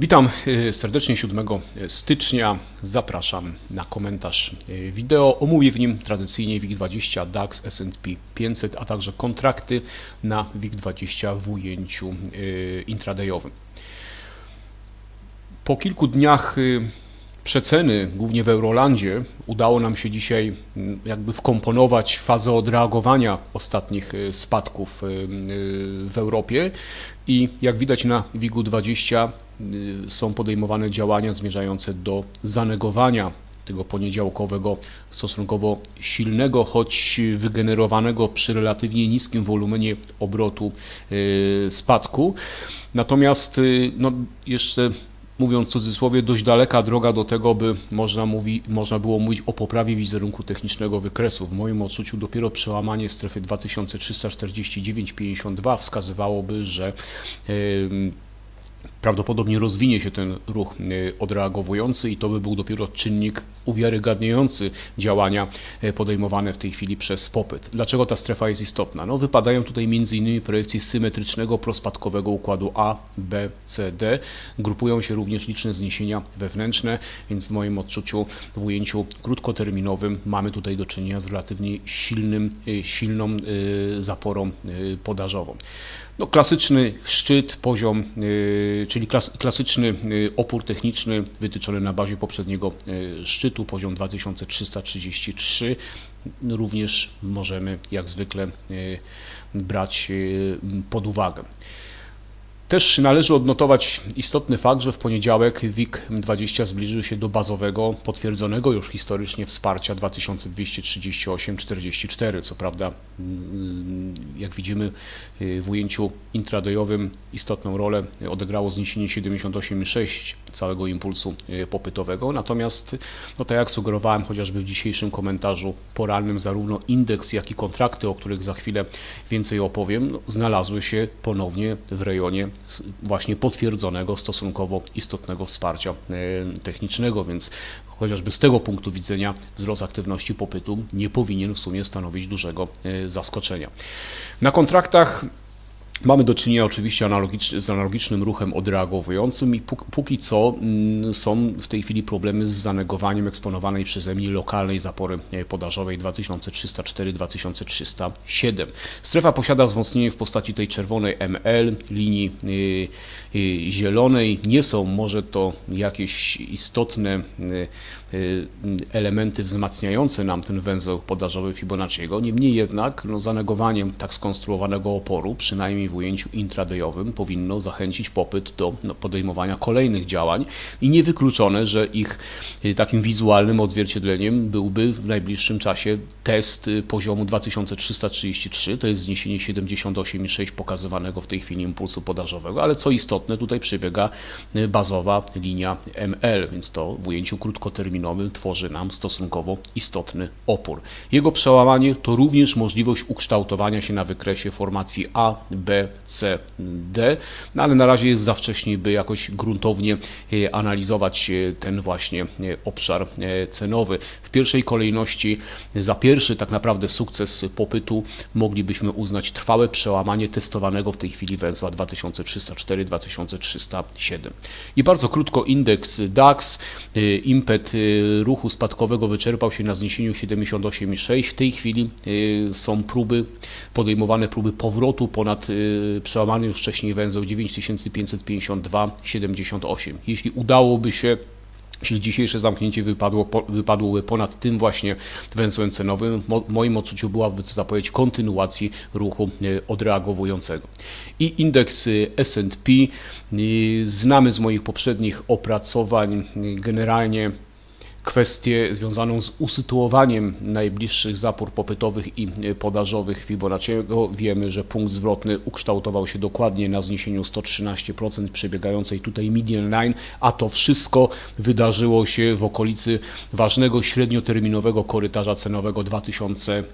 Witam y, serdecznie 7 stycznia. Zapraszam na komentarz y, wideo. Omówię w nim tradycyjnie WIG20, DAX, S&P 500, a także kontrakty na WIG20 w ujęciu y, intradayowym. Po kilku dniach przeceny, głównie w Eurolandzie, udało nam się dzisiaj mm, jakby wkomponować fazę odreagowania ostatnich spadków w Europie i jak widać na WIG-u 20 są podejmowane działania zmierzające do zanegowania tego poniedziałkowego stosunkowo silnego, choć wygenerowanego przy relatywnie niskim wolumenie obrotu spadku. Natomiast no, jeszcze mówiąc w cudzysłowie, dość daleka droga do tego, by można, mówi, można było mówić o poprawie wizerunku technicznego wykresu. W moim odczuciu dopiero przełamanie strefy 2349,52 wskazywałoby, że prawdopodobnie rozwinie się ten ruch e, odreagowujący i to by był dopiero czynnik uwiarygadniający działania e, podejmowane w tej chwili przez popyt. Dlaczego ta strefa jest istotna? No, wypadają tutaj m.in. projekcje symetrycznego prospadkowego układu A, B, C, D. Grupują się również liczne zniesienia wewnętrzne, więc w moim odczuciu w ujęciu krótkoterminowym mamy tutaj do czynienia z relatywnie silnym, e, silną zaporą podażową. No, klasyczny szczyt, poziom, y, czyli klas, klasyczny y, opór techniczny wytyczony na bazie poprzedniego y, szczytu, poziom 2333. Również możemy jak zwykle brać pod uwagę. Też należy odnotować istotny fakt, że w poniedziałek WIG20 zbliżył się do bazowego, potwierdzonego już historycznie wsparcia 2238,44. Co prawda, mm, jak widzimy w ujęciu intradayowym istotną rolę odegrało zniesienie 78,6 całego impulsu e, popytowego. Natomiast, no tak jak sugerowałem chociażby w dzisiejszym komentarzu porannym, zarówno indeks, jak i kontrakty, o których za chwilę więcej opowiem, no, znalazły się ponownie w rejonie właśnie potwierdzonego stosunkowo istotnego wsparcia e, technicznego, więc chociażby z tego punktu widzenia wzrost aktywności popytu nie powinien w sumie stanowić dużego e, zaskoczenia. Na kontraktach Mamy do czynienia oczywiście z analogicznym ruchem odreagowującym i póki co mm, są w tej chwili problemy z zanegowaniem eksponowanej przeze mnie lokalnej zapory e, podażowej 2304-2307. Strefa posiada wzmocnienie w postaci tej czerwonej ML, linii e, e, zielonej. Nie są może to jakieś istotne elementy wzmacniające nam ten węzeł podażowy Fibonacciego. Niemniej jednak no, zanegowaniem tak skonstruowanego oporu, przynajmniej w ujęciu intradayowym, powinno zachęcić popyt do no, podejmowania kolejnych działań i niewykluczone, że ich y, takim wizualnym odzwierciedleniem byłby w najbliższym czasie test y, poziomu 2333, to jest zniesienie 78,6 pokazywanego w tej chwili impulsu podażowego, ale co istotne, tutaj przebiega y, bazowa linia ML, więc to w ujęciu krótkoterminowym tworzy nam stosunkowo istotny opór. Jego przełamanie to również możliwość ukształtowania się na wykresie formacji A, B, C, D, no ale na razie jest za wcześnie, by jakoś gruntownie e, analizować e, ten właśnie e, obszar cenowy. W pierwszej kolejności za pierwszy tak naprawdę sukces popytu moglibyśmy uznać trwałe przełamanie testowanego w tej chwili węzła 2304-2307. I bardzo krótko indeks DAX, impet ruchu spadkowego wyczerpał się na zniesieniu 78,6. W tej chwili są próby, podejmowane próby powrotu ponad przełamany już wcześniej węzeł 9552,78. Jeśli udałoby się jeśli dzisiejsze zamknięcie wypadło, wypadłoby ponad tym właśnie węzłem cenowym, w moim odczuciu byłaby to zapowiedź kontynuacji ruchu y, odreagowującego. I indeks y, S&P znamy z moich poprzednich opracowań generalnie kwestię związaną z usytuowaniem najbliższych zapór popytowych i podażowych Fibonacciego. Wiemy, że punkt zwrotny ukształtował się dokładnie na zniesieniu 113% przebiegającej tutaj median line, a to wszystko wydarzyło się w okolicy ważnego średnioterminowego korytarza cenowego 2000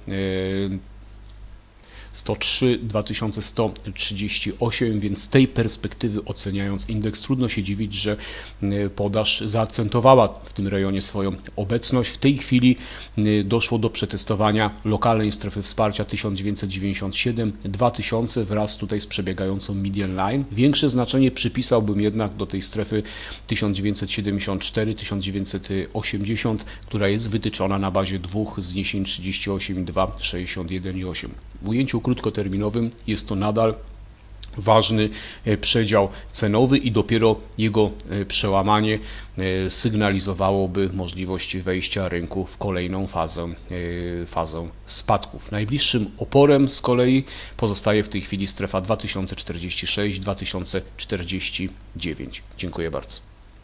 2103, 2138, więc z tej perspektywy oceniając indeks trudno się dziwić, że y, podaż zaakcentowała w tym rejonie swoją obecność. W tej chwili y, doszło do przetestowania lokalnej strefy wsparcia 1997, 2000 wraz tutaj z przebiegającą median line. Większe znaczenie przypisałbym jednak do tej strefy 1974-1980, która jest wytyczona na bazie dwóch zniesień 38,2, 61,8. W ujęciu krótkoterminowym jest to nadal ważny e, przedział cenowy i dopiero jego e, przełamanie e, sygnalizowałoby możliwość wejścia rynku w kolejną fazę, fazę spadków. Najbliższym oporem z kolei pozostaje w tej chwili strefa 2046-2049. Dziękuję bardzo.